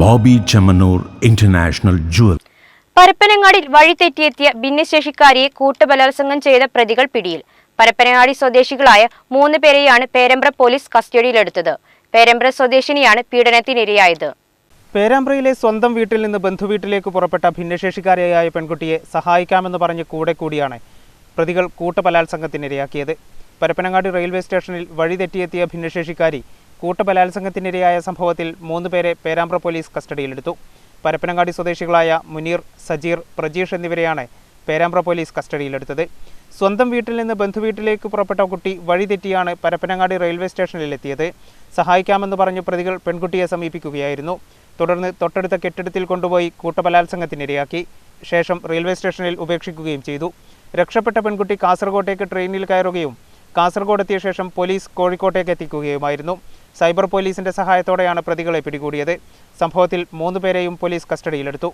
Bobby Chemmanur international jewel. പരപ്പനങ്ങാടിൽ വഴിതെറ്റിയെത്തിയ ഭിന്നശേഷിക്കാരിയെ കൂട്ടബലാത്സംഗം ചെയ്ത പ്രതികൾ പിടിയിൽ. പരപ്പനങ്ങാടി സ്വദേശികളായ മൂന്ന് പേരെയാണ് പേരമ്പ്ര പോലീസ് കസ്റ്റഡിയിലെടുത്തത്. പേരമ്പ്ര സ്വദേശിനിയാണ് പീഡനത്തിനിരയായത്. പേരാമ്പ്രയിലെ സ്വന്തം വീട്ടിൽ നിന്ന് ബന്ധുവീട്ടിലേക്ക് പുറപ്പെട്ട ഭിന്നശേഷിക്കാരിയായ പെൺകുട്ടിയെ സഹായിക്കാമെന്ന് പറഞ്ഞ് കൂടെ കൂടിയാണ് പ്രതികൾ കൂട്ടബലാത്സംഗത്തിനിരയാക്കിയത്. പരപ്പനങ്ങാടി റെയിൽവേ സ്റ്റേഷനിൽ വഴിതെറ്റിയെത്തിയ ഭിന്നശേഷിക്കാരി കൂട്ടബലാത്സംഗത്തിനിരയായ സംഭവത്തിൽ മൂന്ന് പേരെ പേരാമ്പ്ര പോലീസ് കസ്റ്റഡിയിലെടുത്തു. പരപ്പനങ്ങാടി സ്വദേശികളായ മുനീർ സജീർ പ്രജീഷ് എന്നിവരെയാണ് പേരാമ്പ്ര പോലീസ് കസ്റ്റഡിയിലെടുത്തത്. സ്വന്തം വീട്ടിൽ നിന്ന് ബന്ധുവീട്ടിലേക്ക് പുറപ്പെട്ട കുട്ടി വഴിതെറ്റിയാണ് പരപ്പനങ്ങാടി റെയിൽവേ സ്റ്റേഷനിലെത്തിയത്. സഹായിക്കാമെന്ന് പറഞ്ഞ് പ്രതികൾ പെൺകുട്ടിയെ സമീപിക്കുകയായിരുന്നു. തുടർന്ന് തൊട്ടടുത്ത കെട്ടിടത്തിൽ കൊണ്ടുപോയി കൂട്ടബലാത്സംഗത്തിനിരയാക്കി. ശേഷം റെയിൽവേ സ്റ്റേഷനിൽ ഉപേക്ഷിക്കുകയും ചെയ്തു. രക്ഷപ്പെട്ട പെൺകുട്ടി കാസർഗോട്ടേക്ക് ട്രെയിനിൽ കയറുകയും കാസർഗോഡ് എത്തിയ ശേഷം പോലീസ് കോഴിക്കോട്ടേക്ക് എത്തിക്കുകയുമായിരുന്നു. സൈബർ പോലീസിന്റെ സഹായത്തോടെയാണ് പ്രതികളെ പിടികൂടിയത്. സംഭവത്തിൽ മൂന്നുപേരെയും പോലീസ് കസ്റ്റഡിയിലെടുത്തു.